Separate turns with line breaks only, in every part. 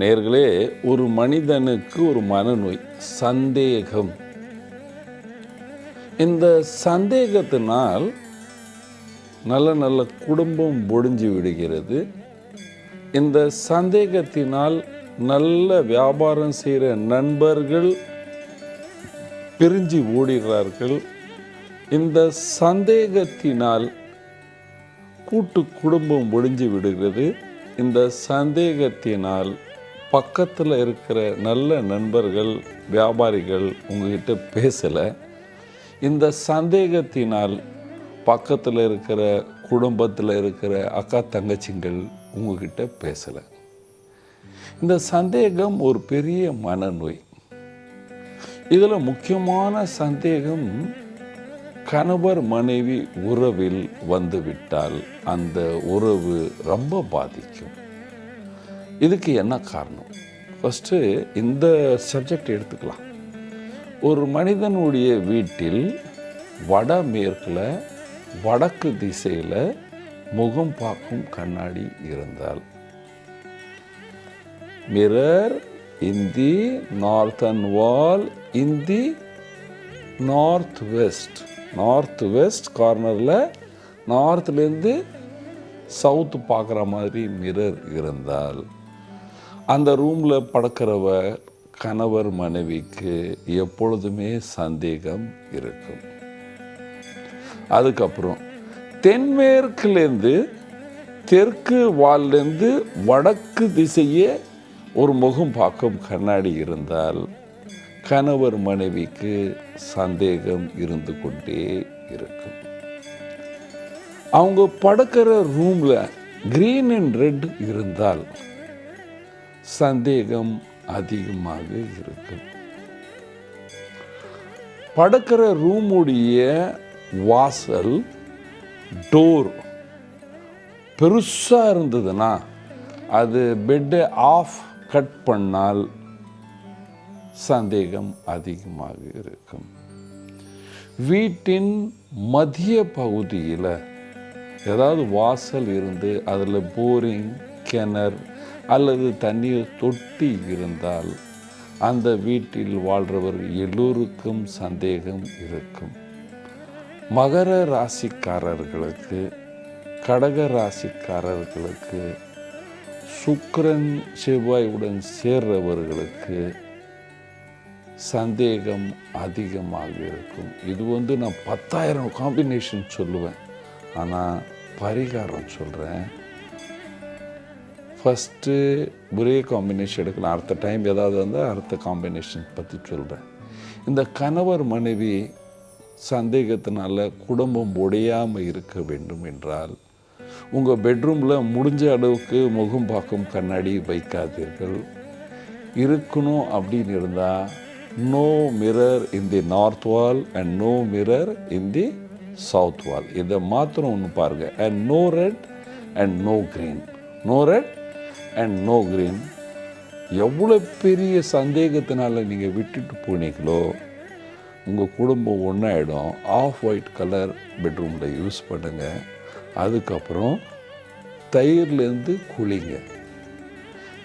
நேர்களே ஒரு மனிதனுக்கு ஒரு மனநோய் சந்தேகம். இந்த சந்தேகத்தினால் நல்ல நல்ல குடும்பம் ஒடிஞ்சு விடுகிறது. இந்த சந்தேகத்தினால் நல்ல வியாபாரம் செய்கிற நண்பர்கள் பிரிஞ்சு ஓடுகிறார்கள். இந்த சந்தேகத்தினால் கூட்டு குடும்பம் ஒடிஞ்சு விடுகிறது. இந்த சந்தேகத்தினால் பக்கத்தில் இருக்கிற நல்ல நண்பர்கள் வியாபாரிகள் உங்ககிட்ட பேசலை. இந்த சந்தேகத்தினால் பக்கத்தில் இருக்கிற குடும்பத்தில் இருக்கிற அக்கா தங்கச்சிங்கள் உங்ககிட்ட பேசலை. இந்த சந்தேகம் ஒரு பெரிய மனநோய். இதில் முக்கியமான சந்தேகம் கணவர் மனைவி உறவில் வந்துவிட்டால் அந்த உறவு ரொம்ப பாதிக்கும். இதுக்கு என்ன காரணம்? ஃபஸ்ட்டு இந்த சப்ஜெக்ட் எடுத்துக்கலாம். ஒரு மனிதனுடைய வீட்டில் வடமேற்கில் வடக்கு திசையில் முகம் பார்க்கும் கண்ணாடி இருந்தால். Mirror in the northern wall in the north west north west கார்னரில் நார்த்லேருந்து சவுத்து பார்க்குற மாதிரி மிரர் இருந்தால். அந்த ரூமில் படுக்கிறவ கணவர் மனைவிக்கு எப்பொழுதுமே சந்தேகம் இருக்கும். அதுக்கப்புறம் தென்மேற்குலேருந்து தெற்கு வால்லேருந்து வடக்கு திசையே ஒரு முகம் பார்க்கும் கண்ணாடி இருந்தால் கணவர் மனைவிக்கு சந்தேகம் இருந்து கொண்டே இருக்கும். அவங்க படுக்கிற ரூமில் க்ரீன் அண்ட் ரெட் இருந்தால் சந்தேகம் அதிகமாக இருக்கும். படுக்கிற ரூமுடைய வாசல் டோர் பெருசாக இருந்ததுன்னா அது பெட்டை ஆஃப் கட் பண்ணால் சந்தேகம் அதிகமாக இருக்கும். வீட்டின் மத்திய பகுதியில் ஏதாவது வாசல் இருந்து அதில் போரிங் கிணறு அல்லது தண்ணீர் தொட்டி இருந்தால் அந்த வீட்டில் வாழ்கிறவர் எல்லோருக்கும் சந்தேகம் இருக்கும். மகர ராசிக்காரர்களுக்கு கடக ராசிக்காரர்களுக்கு சுக்கரன் செவ்வாயுடன் சேர்றவர்களுக்கு சந்தேகம் அதிகமாக இருக்கும். இது வந்து நான் பத்தாயிரம் காம்பினேஷன் சொல்லுவேன். ஆனால் பரிகாரம் சொல்கிறேன் ஃபஸ்ட்டு ஒரே காம்பினேஷன் எடுக்கலாம் அடுத்த டைம் ஏதாவது வந்தால் அடுத்த காம்பினேஷன் பற்றி சொல்கிறேன் இந்த கணவர் மனைவி சந்தேகத்தினால குடும்பம் உடையாமல் இருக்க வேண்டும் என்றால் உங்கள் பெட்ரூமில் முடிஞ்ச அளவுக்கு முகம் பார்க்கும் கண்ணாடி வைக்காதீர்கள். இருக்கணும் அப்படின்னு இருந்தால் no mirror in the north wall and no mirror in the south wall இதை மாத்திரம் ஒன்று பாருங்கள் and no red and no green no red and no green எவ்வளோ பெரிய சந்தேகத்தினால நீங்கள் விட்டுட்டு போனீங்களோ உங்கள் குடும்பம் ஒன்றாயிடும் ஆஃப் ஒயிட் கலர் பெட்ரூமில் யூஸ் பண்ணுங்கள் அதுக்கப்புறம் தயிர்லேருந்து குளிங்க.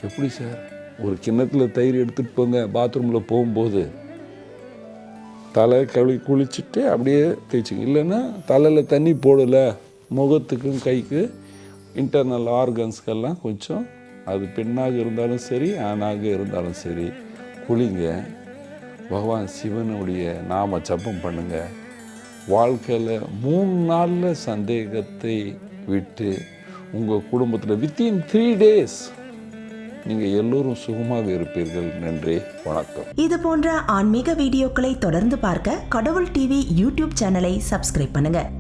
எப்படி சார்? ஒரு கிண்ணத்தில் தயிர் எடுத்துகிட்டு போங்க பாத்ரூமில் போகும்போது. தலை கழுவி குளிச்சுட்டு அப்படியே தேய்ச்சிங்க. இல்லைன்னா தலையில் தண்ணி போடலை முகத்துக்கும் கைக்கு இன்டர்னல் ஆர்கன்ஸ்க்கெல்லாம் கொஞ்சம் அது பெண்ணாக இருந்தாலும் சரி ஆணாக இருந்தாலும் சரி குளிங்க. பகவான் சிவனுடைய நாம ஜப்பம் பண்ணுங்க. வாழ்க்கையில் மூணு நாளில் சந்தேகத்தை விட்டு உங்கள் குடும்பத்தில் வித்தின் த்ரீ டேஸ் நீங்கள் எல்லோரும் சுகமாக இருப்பீர்கள். நன்றி வணக்கம்.
இது போன்ற ஆன்மீக வீடியோக்களை தொடர்ந்து பார்க்க கடவுள் டிவி யூடியூப் சேனலை சப்ஸ்கிரைப் பண்ணுங்க.